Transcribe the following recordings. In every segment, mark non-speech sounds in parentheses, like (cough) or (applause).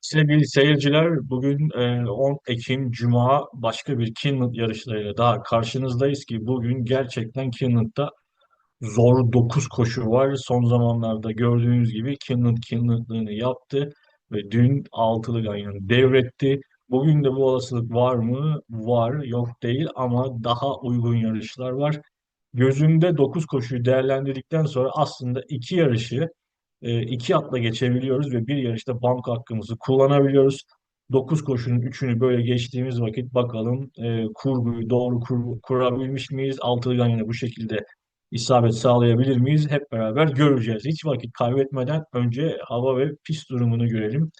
Sevgili seyirciler, bugün e, 10 Ekim Cuma başka bir Kinland yarışlarıyla daha karşınızdayız ki bugün gerçekten Kinland'da zor 9 koşu var. Son zamanlarda gördüğünüz gibi Kinland Kinland'lığını yaptı ve dün altılı ganyanı devretti. Bugün de bu olasılık var mı? Var, yok değil ama daha uygun yarışlar var. Gözümde 9 koşuyu değerlendirdikten sonra aslında iki yarışı e, iki atla geçebiliyoruz ve bir yarışta banko hakkımızı kullanabiliyoruz. 9 koşunun üçünü böyle geçtiğimiz vakit bakalım e, kurguyu doğru kur, kurabilmiş miyiz? Altılı yine bu şekilde isabet sağlayabilir miyiz? Hep beraber göreceğiz. Hiç vakit kaybetmeden önce hava ve pist durumunu görelim.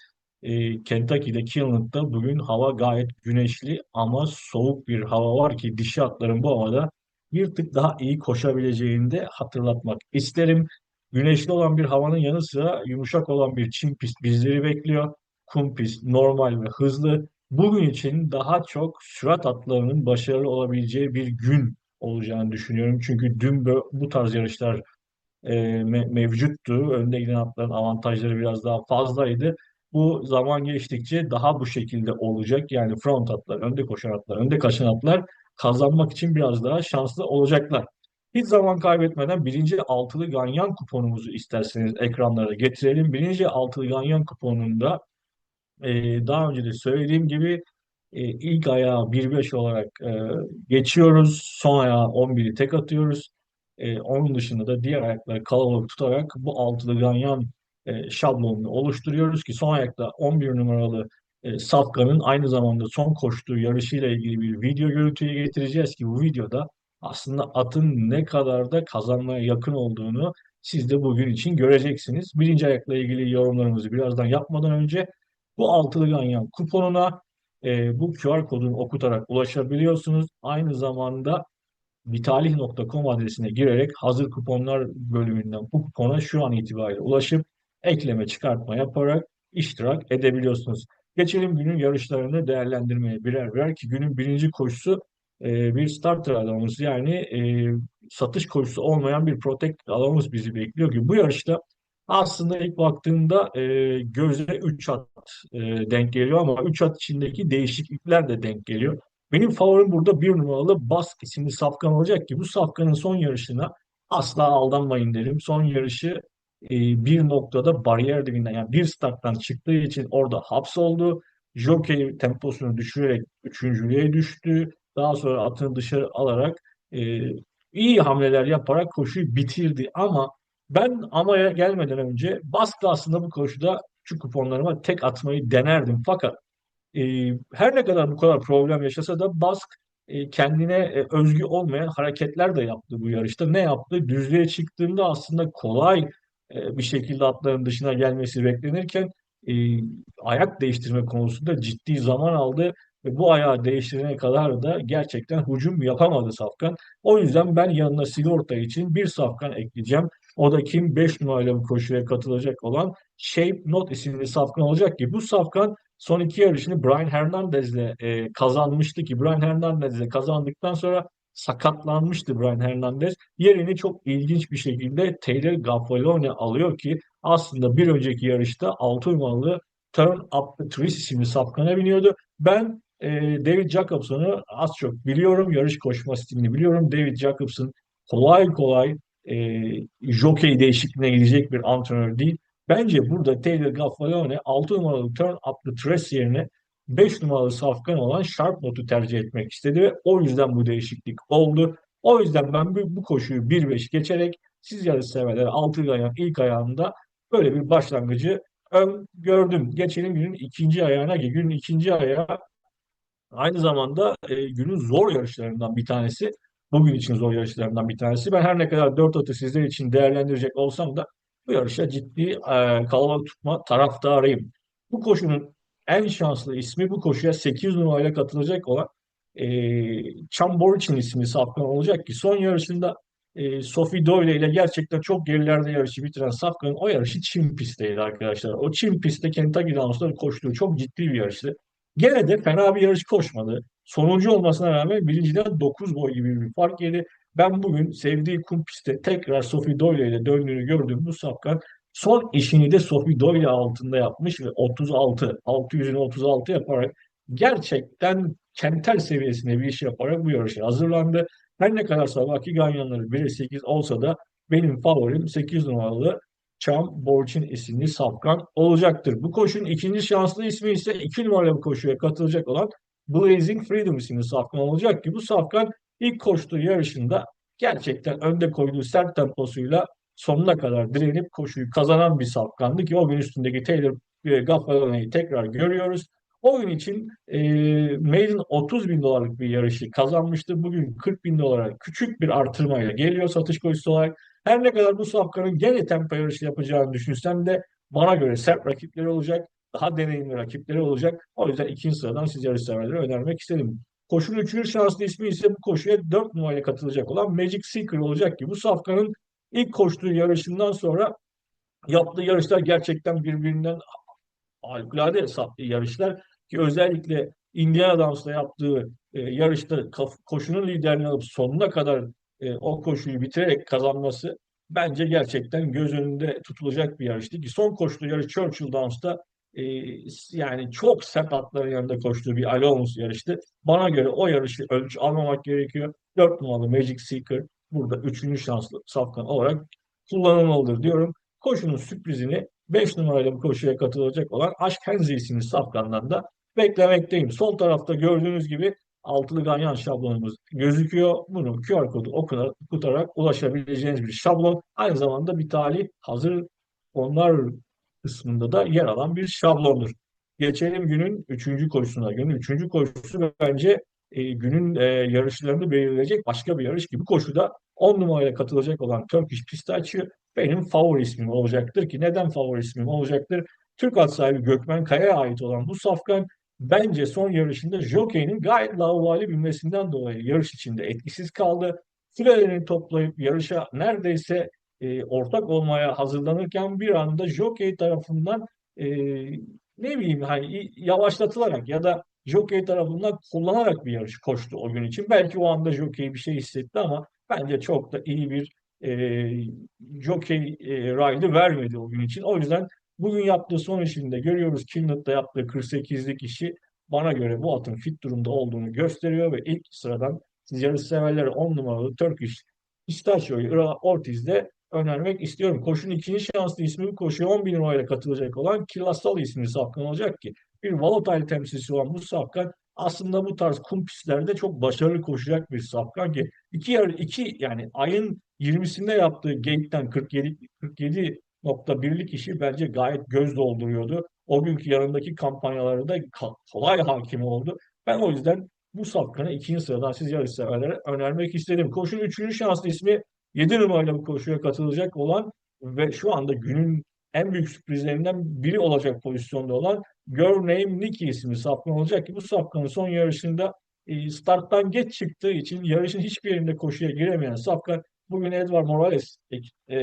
E, Kentucky'de Kinland'da bugün hava gayet güneşli ama soğuk bir hava var ki dişi atların bu havada bir tık daha iyi koşabileceğini de hatırlatmak isterim. Güneşli olan bir havanın yanı sıra yumuşak olan bir çim pist bizleri bekliyor. Kum pist normal ve hızlı. Bugün için daha çok sürat atlarının başarılı olabileceği bir gün olacağını düşünüyorum. Çünkü dün bu tarz yarışlar e, me- mevcuttu. Önde giden atların avantajları biraz daha fazlaydı. Bu zaman geçtikçe daha bu şekilde olacak. Yani front atlar, önde koşan atlar, önde kaçan atlar kazanmak için biraz daha şanslı olacaklar. Hiç zaman kaybetmeden birinci altılı ganyan kuponumuzu isterseniz ekranlara getirelim. Birinci altılı ganyan kuponunda e, daha önce de söylediğim gibi e, ilk ayağı 1-5 olarak e, geçiyoruz. Son ayağı 11'i tek atıyoruz. E, onun dışında da diğer ayakları kalabalık tutarak bu altılı ganyan e, şablonunu oluşturuyoruz ki son ayakta 11 numaralı e, Safkan'ın aynı zamanda son koştuğu yarışıyla ilgili bir video görüntüye getireceğiz ki bu videoda aslında atın ne kadar da kazanmaya yakın olduğunu siz de bugün için göreceksiniz. Birinci ayakla ilgili yorumlarımızı birazdan yapmadan önce bu altılı ganyan kuponuna e, bu QR kodunu okutarak ulaşabiliyorsunuz. Aynı zamanda bitalih.com adresine girerek hazır kuponlar bölümünden bu kupona şu an itibariyle ulaşıp ekleme çıkartma yaparak iştirak edebiliyorsunuz. Geçelim günün yarışlarını değerlendirmeye birer birer ki günün birinci koşusu e, bir starter adamımız yani e, satış koşusu olmayan bir protect adamımız bizi bekliyor ki bu yarışta aslında ilk baktığında e, göze 3 at e, denk geliyor ama 3 at içindeki değişiklikler de denk geliyor. Benim favorim burada bir numaralı Bask isimli safkan olacak ki bu safkanın son yarışına asla aldanmayın derim. Son yarışı e, bir noktada bariyer dibinden yani bir starttan çıktığı için orada hapsoldu. Jockey temposunu düşürerek üçüncülüğe düştü. Daha sonra atını dışarı alarak e, iyi hamleler yaparak koşuyu bitirdi ama ben amaya gelmeden önce Bask'la aslında bu koşuda şu kuponlarıma tek atmayı denerdim. Fakat e, her ne kadar bu kadar problem yaşasa da Bask e, kendine e, özgü olmayan hareketler de yaptı bu yarışta. Ne yaptı? Düzlüğe çıktığında aslında kolay e, bir şekilde atların dışına gelmesi beklenirken e, ayak değiştirme konusunda ciddi zaman aldı ve bu ayağı değiştirene kadar da gerçekten hücum yapamadı Safkan. O yüzden ben yanına sigorta için bir Safkan ekleyeceğim. O da kim? 5 numaralı bu koşuya katılacak olan Shape Not isimli Safkan olacak ki bu Safkan son iki yarışını Brian Hernandez'le e, kazanmıştı ki Brian Hernandez'le kazandıktan sonra sakatlanmıştı Brian Hernandez. Yerini çok ilginç bir şekilde Taylor Gaffalone alıyor ki aslında bir önceki yarışta 6 numaralı Turn Up the Trees isimli safkana biniyordu. Ben e, David Jacobson'u az çok biliyorum. Yarış koşma stilini biliyorum. David Jacobson kolay kolay e, jockey değişikliğine gidecek bir antrenör değil. Bence burada Taylor Gaffalone 6 numaralı Turn Up the Trace yerine 5 numaralı safkan olan Sharp Not'u tercih etmek istedi ve o yüzden bu değişiklik oldu. O yüzden ben bu, bu koşuyu 1-5 geçerek siz yarış severler 6 ayağın ilk ayağında böyle bir başlangıcı gördüm. Geçelim günün ikinci ayağına ki günün ikinci ayağı aynı zamanda e, günün zor yarışlarından bir tanesi. Bugün için zor yarışlarından bir tanesi. Ben her ne kadar 4 atı sizler için değerlendirecek olsam da bu yarışa ciddi e, kalabalık tutma taraftarıyım. Bu koşunun en şanslı ismi bu koşuya 8 numarayla katılacak olan e, Chamboric'in ismi Safkan olacak ki son yarışında e, Sophie Doyle ile gerçekten çok gerilerde yarışı bitiren Safkan'ın o yarışı Çin pistteydi arkadaşlar. O Çin pistte Kentucky Downs'ta koştuğu çok ciddi bir yarıştı. Gene de fena bir yarış koşmadı. Sonuncu olmasına rağmen birinciden 9 boy gibi bir fark yedi. Ben bugün sevdiği kum pistte tekrar Sophie Doyle ile döndüğünü gördüm. Bu Safkan Son işini de Sophie Doyle altında yapmış ve 36, 600'ünü 36 yaparak gerçekten kentel seviyesinde bir iş yaparak bu yarışa hazırlandı. Her ne kadar sabahki ganyanları 1'e 8 olsa da benim favorim 8 numaralı Çam Borçin isimli safkan olacaktır. Bu koşunun ikinci şanslı ismi ise 2 numaralı koşuya katılacak olan Blazing Freedom isimli safkan olacak ki bu safkan ilk koştuğu yarışında gerçekten önde koyduğu sert temposuyla sonuna kadar direnip koşuyu kazanan bir safkandı ki o gün üstündeki Taylor e, Gaffagana'yı tekrar görüyoruz. O gün için e, Maiden 30 bin dolarlık bir yarışı kazanmıştı. Bugün 40 bin dolara küçük bir artırmayla geliyor satış koşusu olarak. Her ne kadar bu safkanın gene tempo yarışı yapacağını düşünsem de bana göre sert rakipleri olacak. Daha deneyimli rakipleri olacak. O yüzden ikinci sıradan siz yarış severlere önermek istedim. Koşunun üçüncü şanslı ismi ise bu koşuya 4 numarayla katılacak olan Magic Seeker olacak ki bu safkanın ilk koştuğu yarışından sonra yaptığı yarışlar gerçekten birbirinden harikulade yarışlar ki özellikle Indiana Dams'la yaptığı e, yarışta koşunun liderliğini alıp sonuna kadar e, o koşuyu bitirerek kazanması bence gerçekten göz önünde tutulacak bir yarıştı ki son koştuğu yarış Churchill Downs'ta e, yani çok sert atların yanında koştuğu bir Alonso yarıştı. Bana göre o yarışı ölç almamak gerekiyor. 4 numaralı Magic Seeker burada 3. şanslı safkan olarak kullanılmalıdır diyorum. Koşunun sürprizini 5 numarayla bu koşuya katılacak olan Aşk Henzi isimli safkandan da beklemekteyim. Sol tarafta gördüğünüz gibi altılı ganyan şablonumuz gözüküyor. Bunu QR kodu okutarak ulaşabileceğiniz bir şablon. Aynı zamanda bir talih hazır onlar kısmında da yer alan bir şablondur. Geçelim günün üçüncü koşusuna. Günün üçüncü koşusu bence e, günün e, yarışlarını belirleyecek başka bir yarış gibi. Koşuda 10 numaraya katılacak olan Turkish Pistachio benim favori ismim olacaktır ki neden favori ismim olacaktır? Türk at sahibi Gökmen Kaya'ya ait olan bu safkan bence son yarışında Jockey'nin gayet lavvali bilmesinden dolayı yarış içinde etkisiz kaldı. Sürelerini toplayıp yarışa neredeyse e, ortak olmaya hazırlanırken bir anda Jockey tarafından e, ne bileyim hani yavaşlatılarak ya da Jockey tarafından kullanarak bir yarış koştu o gün için. Belki o anda Jockey bir şey hissetti ama bence çok da iyi bir e, Jockey e, ride'ı vermedi o gün için. O yüzden bugün yaptığı son işinde görüyoruz Kinlet'ta yaptığı 48'lik işi bana göre bu atın fit durumda olduğunu gösteriyor ve ilk sıradan siz yarış severlere 10 numaralı Turkish Pistachio'yu Ortiz'de önermek istiyorum. Koşunun ikinci şanslı ismi bu koşuya 10 bin numarayla katılacak olan Kilasal isimli safkan olacak ki bir volatile temsilcisi olan bu safkan aslında bu tarz kum pistlerde çok başarılı koşacak bir safkan ki iki, yarı, iki yani ayın 20'sinde yaptığı gate'den 47 47.1'lik işi bence gayet göz dolduruyordu. O günkü yanındaki kampanyaları da kolay hakim oldu. Ben o yüzden bu safkanı ikinci sıradan siz yarış severlere önermek istedim. Koşun üçüncü şanslı ismi 7 numarayla bu koşuya katılacak olan ve şu anda günün en büyük sürprizlerinden biri olacak pozisyonda olan Girl Name Nikki isimli safkan olacak ki bu safkanın son yarışında starttan geç çıktığı için yarışın hiçbir yerinde koşuya giremeyen safkan bugün Edward Morales e,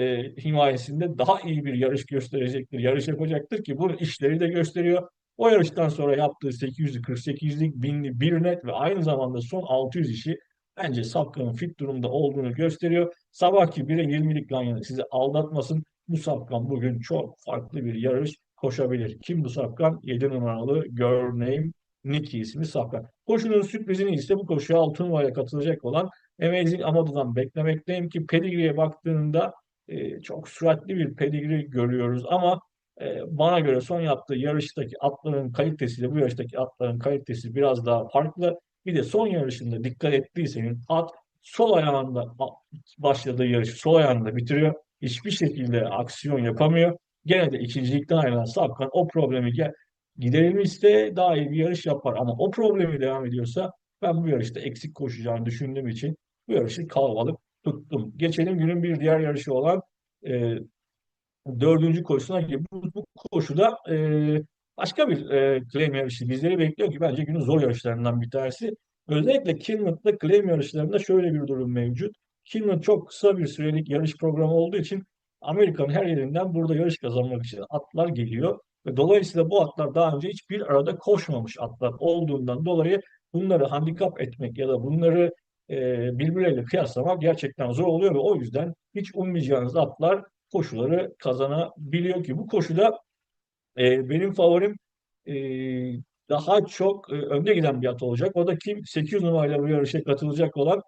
himayesinde daha iyi bir yarış gösterecektir, yarış yapacaktır ki bu işleri de gösteriyor. O yarıştan sonra yaptığı 848'lik, 1000'li bir net ve aynı zamanda son 600 işi bence Safkan'ın fit durumda olduğunu gösteriyor. Sabahki 1'e 20'lik Ganyan'ı sizi aldatmasın. Bu Safkan bugün çok farklı bir yarış koşabilir. Kim bu Safkan? 7 numaralı Girl Name Nicky ismi Safkan. Koşunun sürprizini ise bu koşuya 6 numaraya katılacak olan Amazing Amado'dan beklemekteyim ki pedigree'ye baktığında e, çok süratli bir pedigree görüyoruz ama e, bana göre son yaptığı yarıştaki atların kalitesiyle bu yarıştaki atların kalitesi biraz daha farklı. Bir de son yarışında dikkat ettiyseniz at sol ayağında başladığı yarışı sol ayağında bitiriyor. Hiçbir şekilde aksiyon yapamıyor. Gene de ikincilikten ayrılan Sapkan o problemi giderilmişse daha iyi bir yarış yapar. Ama o problemi devam ediyorsa ben bu yarışta eksik koşacağını düşündüğüm için bu yarışı kalabalık tuttum. Geçelim günün bir diğer yarışı olan e, dördüncü koşusuna gibi bu, bu koşuda e, başka bir e, claim yarışı bizleri bekliyor ki bence günün zor yarışlarından bir tanesi. Özellikle Kilmut'ta claim yarışlarında şöyle bir durum mevcut. Kilmut çok kısa bir sürelik yarış programı olduğu için Amerika'nın her yerinden burada yarış kazanmak için atlar geliyor. Ve dolayısıyla bu atlar daha önce hiçbir arada koşmamış atlar olduğundan dolayı bunları handikap etmek ya da bunları e, birbirleriyle kıyaslamak gerçekten zor oluyor ve o yüzden hiç ummayacağınız atlar koşuları kazanabiliyor ki bu koşuda e, benim favorim e, daha çok e, önde giden bir at olacak. O da kim? 8 numarayla bu yarışa katılacak olan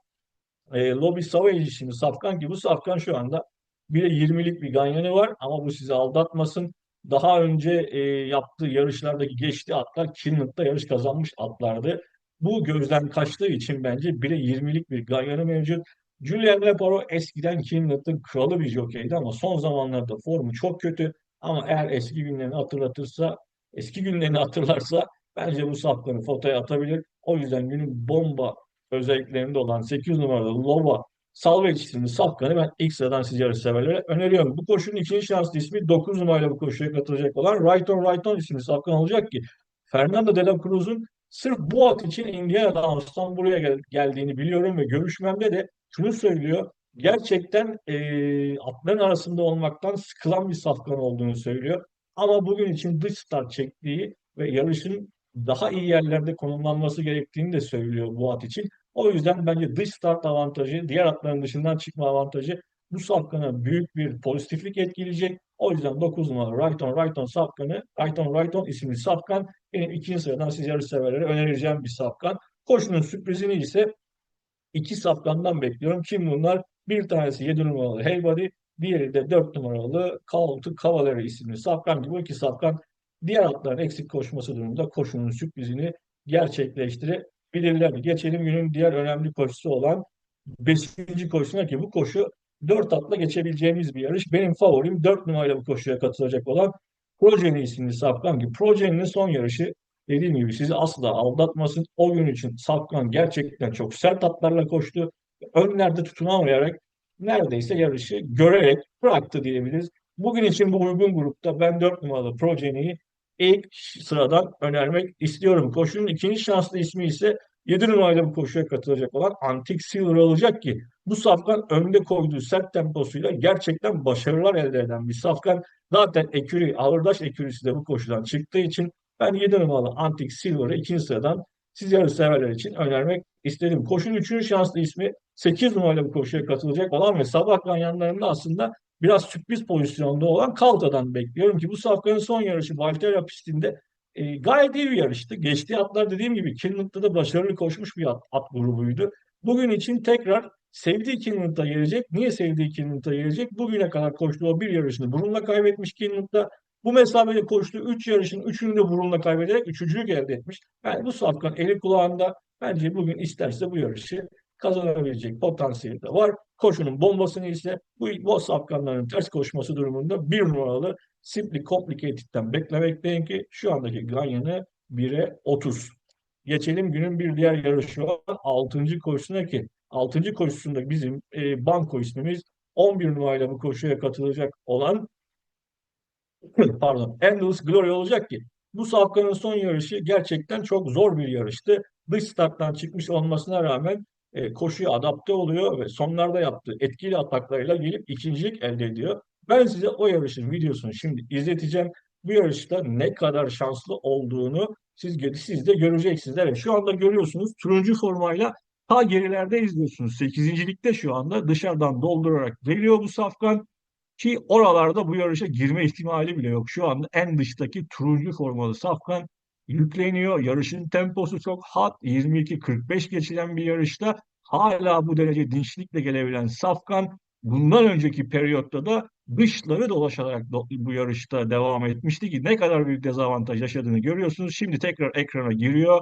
e, Lobby Savage şimdi Safkan ki bu Safkan şu anda bir de 20'lik bir ganyanı var ama bu sizi aldatmasın. Daha önce e, yaptığı yarışlardaki geçtiği atlar Kinlock'ta yarış kazanmış atlardı. Bu gözden kaçtığı için bence bir de 20'lik bir ganyanı mevcut. Julian Leparo eskiden Kinlock'ın kralı bir jokeydi ama son zamanlarda formu çok kötü. Ama eğer eski günlerini hatırlatırsa, eski günlerini hatırlarsa bence bu Safkan'ı fotoya atabilir. O yüzden günün bomba özelliklerinde olan 8 numaralı Lova Salve isimli Safkan'ı ben ilk sıradan siz yarış severlere öneriyorum. Bu koşunun ikinci şanslı ismi 9 numarayla bu koşuya katılacak olan Right on Right on isimli Safkan olacak ki Fernando de la Cruz'un sırf bu at için Indiana'dan buraya gel geldiğini biliyorum ve görüşmemde de şunu söylüyor. Gerçekten e, atların arasında olmaktan sıkılan bir safkan olduğunu söylüyor. Ama bugün için dış start çektiği ve yarışın daha iyi yerlerde konumlanması gerektiğini de söylüyor bu at için. O yüzden bence dış start avantajı, diğer atların dışından çıkma avantajı bu safkana büyük bir pozitiflik etkileyecek. O yüzden 9 numara Right on Right on safkanı, Right on Right on isimli safkan benim ikinci sıradan siz yarış severlere önereceğim bir safkan. Koşunun sürprizini ise iki safkandan bekliyorum. Kim bunlar? Bir tanesi 7 numaralı Helbody, diğeri de 4 numaralı Count Cavalier isimli safkan gibi bu iki safkan diğer atların eksik koşması durumunda koşunun sürprizini gerçekleştirebilirler. Geçelim günün diğer önemli koşusu olan 5. koşusuna ki bu koşu 4 atla geçebileceğimiz bir yarış. Benim favorim 4 numarayla bu koşuya katılacak olan Progeny isimli safkan ki Progeny'nin son yarışı dediğim gibi sizi asla aldatmasın. O gün için Safkan gerçekten çok sert atlarla koştu. Önlerde tutunamayarak neredeyse yarışı görerek bıraktı diyebiliriz. Bugün için bu uygun grupta ben 4 numaralı Progeny'yi ilk sıradan önermek istiyorum. Koşunun ikinci şanslı ismi ise 7 numarayla bu koşuya katılacak olan Antik Silver olacak ki bu safkan önde koyduğu sert temposuyla gerçekten başarılar elde eden bir safkan. Zaten ekürü, ağırdaş ekürüsü de bu koşudan çıktığı için ben 7 numaralı Antik Silver'ı ikinci sıradan siz yarış severler için önermek istedim. Koşunun üçüncü şanslı ismi 8 numaralı bu koşuya katılacak olan ve sabah yanlarında aslında biraz sürpriz pozisyonda olan Kalta'dan bekliyorum ki bu safkanın son yarışı Valterra pistinde e, gayet iyi bir yarıştı. Geçtiği atlar dediğim gibi Kinlock'ta da başarılı koşmuş bir at, at grubuydu. Bugün için tekrar sevdiği Kinlock'ta gelecek. Niye sevdiği Kinlock'ta gelecek? Bugüne kadar koştuğu bir yarışını burunla kaybetmiş Kinlock'ta. Bu mesafede koştuğu 3 yarışın 3'ünü de burunla kaybederek üçüncülük elde etmiş. Yani bu safkan eli kulağında bence bugün isterse bu yarışı kazanabilecek potansiyeli de var. Koşunun bombasını ise bu, bu safkanların ters koşması durumunda bir numaralı Simply Complicated'den beklemekteyim ki şu andaki Ganyan'ı 1'e 30. Geçelim günün bir diğer yarışı olan 6. koşusuna ki 6. koşusunda bizim e, banko ismimiz 11 numarayla bu koşuya katılacak olan (clears throat) pardon Endless Glory olacak ki bu Safkan'ın son yarışı gerçekten çok zor bir yarıştı. Dış starttan çıkmış olmasına rağmen e, koşuya adapte oluyor ve sonlarda yaptığı etkili ataklarıyla gelip ikincilik elde ediyor. Ben size o yarışın videosunu şimdi izleteceğim. Bu yarışta ne kadar şanslı olduğunu siz, siz de göreceksiniz. Evet şu anda görüyorsunuz turuncu formayla ta gerilerde izliyorsunuz. Sekizincilikte şu anda dışarıdan doldurarak geliyor bu safkan. Ki oralarda bu yarışa girme ihtimali bile yok. Şu anda en dıştaki turuncu formalı safkan yükleniyor. Yarışın temposu çok hat. 22-45 geçilen bir yarışta hala bu derece dinçlikle gelebilen safkan bundan önceki periyotta da dışları dolaşarak bu yarışta devam etmişti ki ne kadar büyük dezavantaj yaşadığını görüyorsunuz. Şimdi tekrar ekrana giriyor.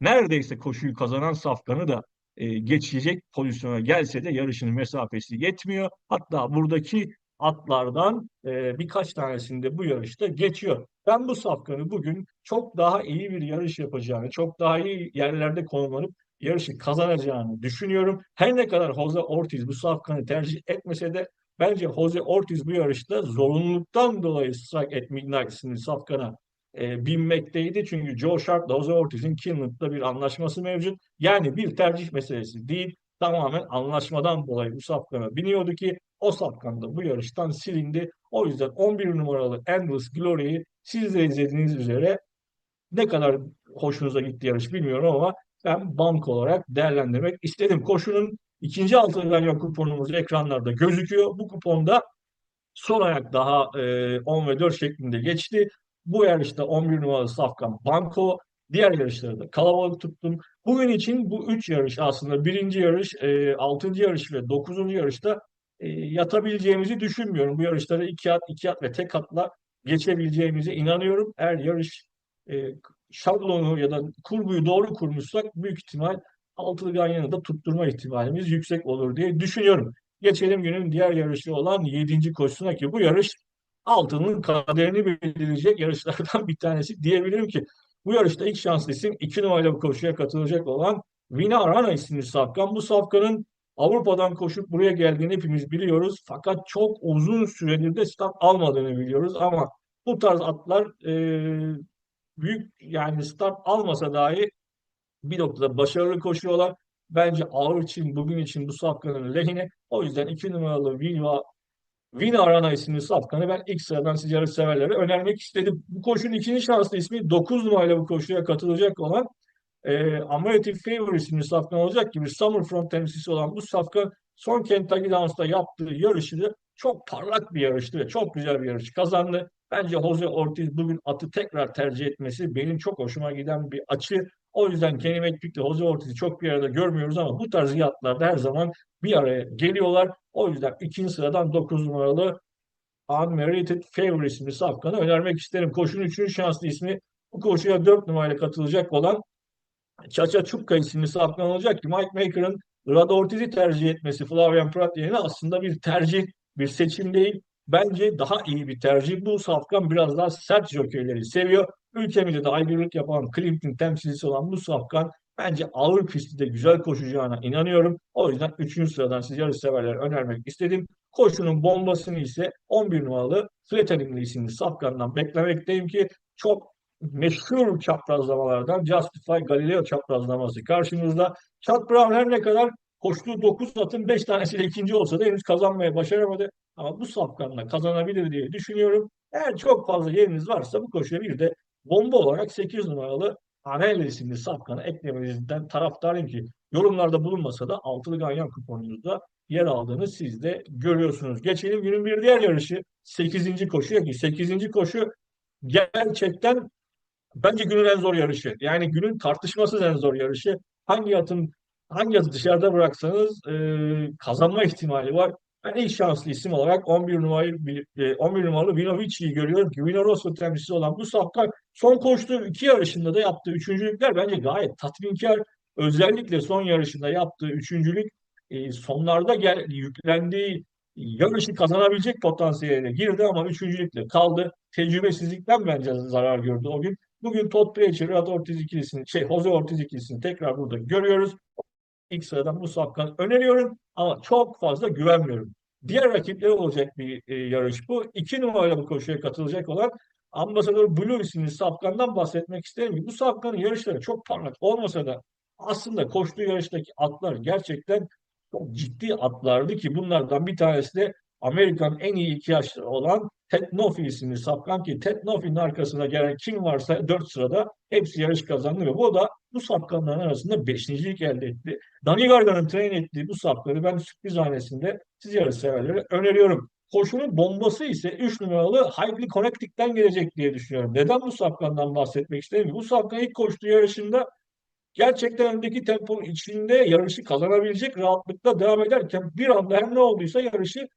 Neredeyse koşuyu kazanan Safkan'ı da e, geçecek pozisyona gelse de yarışın mesafesi yetmiyor. Hatta buradaki atlardan e, birkaç tanesinde bu yarışta geçiyor. Ben bu Safkan'ı bugün çok daha iyi bir yarış yapacağını, çok daha iyi yerlerde konumlanıp yarışı kazanacağını düşünüyorum. Her ne kadar Jose Ortiz bu Safkan'ı tercih etmese de bence Jose Ortiz bu yarışta zorunluluktan dolayı Strike at Midnight isimli Safkan'a e, binmekteydi. Çünkü Joe Sharp Jose Ortiz'in Kinland'da bir anlaşması mevcut. Yani bir tercih meselesi değil. Tamamen anlaşmadan dolayı bu Safkan'a biniyordu ki o Safkan da bu yarıştan silindi. O yüzden 11 numaralı Endless Glory'yi siz de izlediğiniz üzere ne kadar hoşunuza gitti yarış bilmiyorum ama ben bank olarak değerlendirmek istedim. Koşunun ikinci altı ganyan kuponumuz ekranlarda gözüküyor. Bu kuponda Son ayak daha e, 10 ve 4 şeklinde geçti. Bu yarışta 11 numaralı Safkan Banko. Diğer yarışları da kalabalık tuttum. Bugün için bu 3 yarış aslında birinci yarış, e, 6. yarış ve 9. yarışta e, yatabileceğimizi düşünmüyorum. Bu yarışları 2 at, 2 at ve tek atla geçebileceğimize inanıyorum. Eğer yarış e, şablonu ya da kurguyu doğru kurmuşsak büyük ihtimal altılı ganyanı da tutturma ihtimalimiz yüksek olur diye düşünüyorum. Geçelim günün diğer yarışı olan 7. koşusuna ki bu yarış altının kaderini belirleyecek yarışlardan (laughs) bir tanesi diyebilirim ki bu yarışta ilk şanslı isim 2 numaralı bu koşuya katılacak olan Vina Arana isimli safkan. Bu safkanın Avrupa'dan koşup buraya geldiğini hepimiz biliyoruz. Fakat çok uzun süredir de start almadığını biliyoruz ama bu tarz atlar e, büyük yani start almasa dahi bir noktada başarılı koşuyorlar. Bence ağır için bugün için bu safkanın lehine. O yüzden iki numaralı Vina, Vina Arana isimli safkanı ben ilk sıradan yarış severlere önermek istedim. Bu koşunun ikinci şanslı ismi 9 numarayla bu koşuya katılacak olan e, American Favor isimli safkan olacak gibi Summerfront temsilcisi olan bu safkan son Kentucky Downs'ta yaptığı yarışı da çok parlak bir yarıştı ve çok güzel bir yarış kazandı. Bence Jose Ortiz bugün atı tekrar tercih etmesi benim çok hoşuma giden bir açı. O yüzden Kenny McPeak ile Jose Ortiz'i çok bir arada görmüyoruz ama bu tarz yatlarda her zaman bir araya geliyorlar. O yüzden ikinci sıradan 9 numaralı Unmerited Favor isimli safkanı önermek isterim. Koşunun üçüncü şanslı ismi bu koşuya 4 numarayla katılacak olan Çaça Çukka isimli safkan olacak ki Mike Maker'ın Rad Ortiz'i tercih etmesi Flavian Prat yerine aslında bir tercih, bir seçim değil. Bence daha iyi bir tercih. Bu safkan biraz daha sert jokeyleri seviyor. Ülkemizde de aygırlık yapan Clinton temsilcisi olan bu safkan bence ağır pistte de güzel koşacağına inanıyorum. O yüzden 3. sıradan siz yarış severler önermek istedim. Koşunun bombasını ise 11 numaralı Flettering'li isimli safkandan beklemekteyim ki çok meşhur çaprazlamalardan Justify Galileo çaprazlaması karşımızda. Chuck Brown her ne kadar koştuğu 9 atın 5 tanesiyle ikinci olsa da henüz kazanmaya başaramadı. Ama bu safkanla kazanabilir diye düşünüyorum. Eğer çok fazla yeriniz varsa bu koşuya bir de bomba olarak 8 numaralı Anel isimli safkanı eklemenizden taraftarıyım ki yorumlarda bulunmasa da altılı ganyan kuponunuzda yer aldığını siz de görüyorsunuz. Geçelim günün bir diğer yarışı 8. koşuya ki 8. koşu gerçekten bence günün en zor yarışı. Yani günün tartışmasız en zor yarışı. Hangi atın hangi atı dışarıda bıraksanız e, kazanma ihtimali var. Ben ilk şanslı isim olarak 11 numaralı 11 numaralı Vinovic'i'yi görüyorum ki Vino Rosso temsilcisi olan bu safkan son koştuğu iki yarışında da yaptığı üçüncülükler bence gayet tatminkar. Özellikle son yarışında yaptığı üçüncülük e, sonlarda gel, yüklendiği yarışı kazanabilecek potansiyeline girdi ama üçüncülükle kaldı. Tecrübesizlikten bence zarar gördü o gün. Bugün Todd Pletcher, Rad Ortiz ikilisini, şey Jose Ortiz ikilisini tekrar burada görüyoruz. İlk sıradan bu safkan öneriyorum ama çok fazla güvenmiyorum. Diğer rakipleri olacak bir e, yarış bu. İki numaralı bu koşuya katılacak olan Ambassador Blue isimli safkandan bahsetmek isterim. Bu safkanın yarışları çok parlak olmasa da aslında koştuğu yarıştaki atlar gerçekten çok ciddi atlardı ki bunlardan bir tanesi de Amerikan en iyi iki yaşlı olan Ted Noffy isimli safkan ki Ted Noffy'nin arkasına gelen kim varsa dört sırada hepsi yarış kazandı ve bu da bu safkanların arasında beşincilik elde etti. Dani Garga'nın train ettiği bu safkanı ben sürpriz hanesinde siz yarış severlere öneriyorum. Koşunun bombası ise 3 numaralı Highly Connectic'ten gelecek diye düşünüyorum. Neden bu safkandan bahsetmek istedim? Bu safkan ilk koştuğu yarışında gerçekten öndeki temponun içinde yarışı kazanabilecek rahatlıkla devam ederken bir anda her ne olduysa yarışı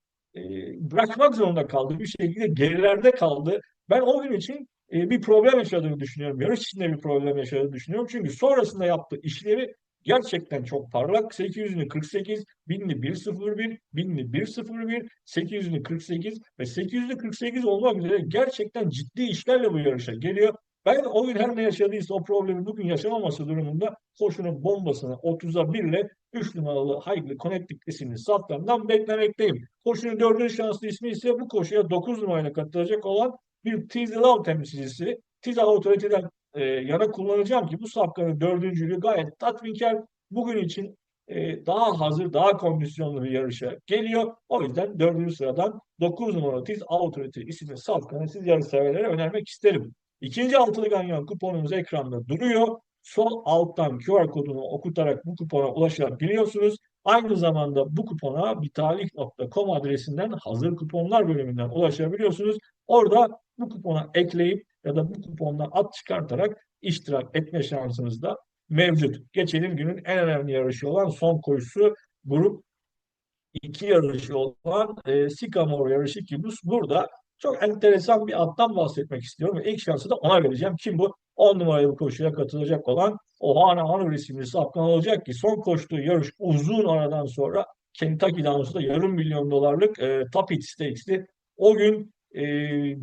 bırakmak zorunda kaldı. Bir şekilde gerilerde kaldı. Ben o gün için bir problem yaşadığını düşünüyorum. Yarış içinde bir problem yaşadığını düşünüyorum. Çünkü sonrasında yaptığı işleri gerçekten çok parlak. 800'ünü 48, 1000'li 101, 1000'li 101, 800'ünü 48 ve 800'ünü 48 olmak üzere gerçekten ciddi işlerle bu yarışa geliyor. Ben o gün her ne yaşadıysa o problemi bugün yaşamaması durumunda koşunun bombasını 30'a 1 ile 3 numaralı Highly Connected isimli saflarından beklemekteyim. Koşunun dördüncü şanslı ismi ise bu koşuya 9 numarayla katılacak olan bir Tiz Love temsilcisi. Tiz Authority'den e, yana kullanacağım ki bu safkanın dördüncülüğü gayet tatminkar. Bugün için e, daha hazır, daha kondisyonlu bir yarışa geliyor. O yüzden dördüncü sıradan 9 numaralı Tiz Authority isimli safkanı siz yarış severlere önermek isterim. İkinci altılı ganyan kuponumuz ekranda duruyor. Sol alttan QR kodunu okutarak bu kupona ulaşabiliyorsunuz. Aynı zamanda bu kupona bitalih.com adresinden hazır kuponlar bölümünden ulaşabiliyorsunuz. Orada bu kupona ekleyip ya da bu kupondan at çıkartarak iştirak etme şansınız da mevcut. Geçelim günün en önemli yarışı olan son koşusu grup iki yarışı olan e, Sycamore yarışı ki bu burada çok enteresan bir attan bahsetmek istiyorum ve ilk şansı da ona vereceğim. Kim bu? 10 numaralı koşuya katılacak olan Ohana Hanur isimli safkan olacak ki son koştuğu yarış uzun aradan sonra Kentucky Downs'da yarım milyon dolarlık e, Top It Stakes'ti. O gün e,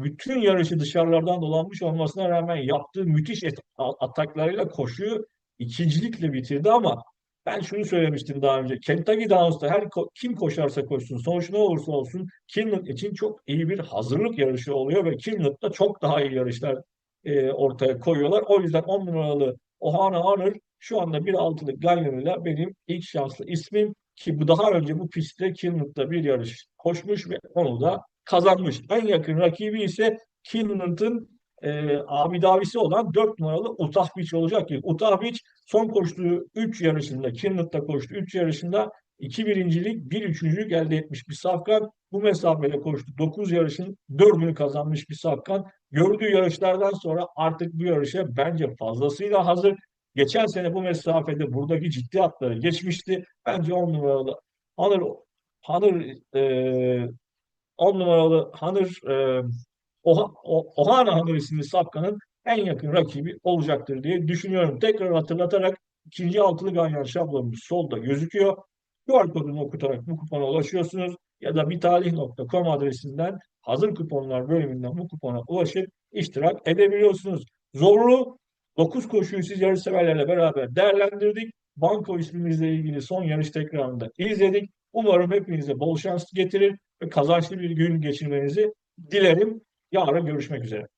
bütün yarışı dışarılardan dolanmış olmasına rağmen yaptığı müthiş et, ataklarıyla koşuyu ikincilikle bitirdi ama ben şunu söylemiştim daha önce. Kentucky Downs'ta her kim koşarsa koşsun, sonuç ne olursa olsun Kinlock için çok iyi bir hazırlık yarışı oluyor ve Kinlock'ta çok daha iyi yarışlar e, ortaya koyuyorlar. O yüzden 10 numaralı Ohana Honor şu anda bir altılık Ganyon'uyla benim ilk şanslı ismim ki bu daha önce bu pistte Kinlock'ta bir yarış koşmuş ve onu da kazanmış. En yakın rakibi ise Kinlock'ın e, Abi Davisi olan 4 numaralı Utah Beach olacak Utah Beach son koştuğu 3 yarışında, Kinlock'ta koştuğu 3 yarışında 2 birincilik, 1 üçüncülük elde etmiş bir safkan. Bu mesafede koştu. 9 yarışın 4'ünü kazanmış bir safkan. Gördüğü yarışlardan sonra artık bu yarışa bence fazlasıyla hazır. Geçen sene bu mesafede buradaki ciddi atları geçmişti. Bence 10 numaralı Hanır, Hanır e, 10 numaralı Hanır e, Oha, Ohana Hanır isimli safkanın en yakın rakibi olacaktır diye düşünüyorum. Tekrar hatırlatarak ikinci altılı ganyan şablonumuz solda gözüküyor. QR kodunu okutarak bu kupona ulaşıyorsunuz ya da bitalih.com adresinden hazır kuponlar bölümünden bu kupona ulaşıp iştirak edebiliyorsunuz. Zorlu 9 koşuyu siz yarışseverlerle beraber değerlendirdik. Banko ismimizle ilgili son yarış tekrarında izledik. Umarım hepinize bol şans getirir ve kazançlı bir gün geçirmenizi dilerim. Yarın görüşmek üzere.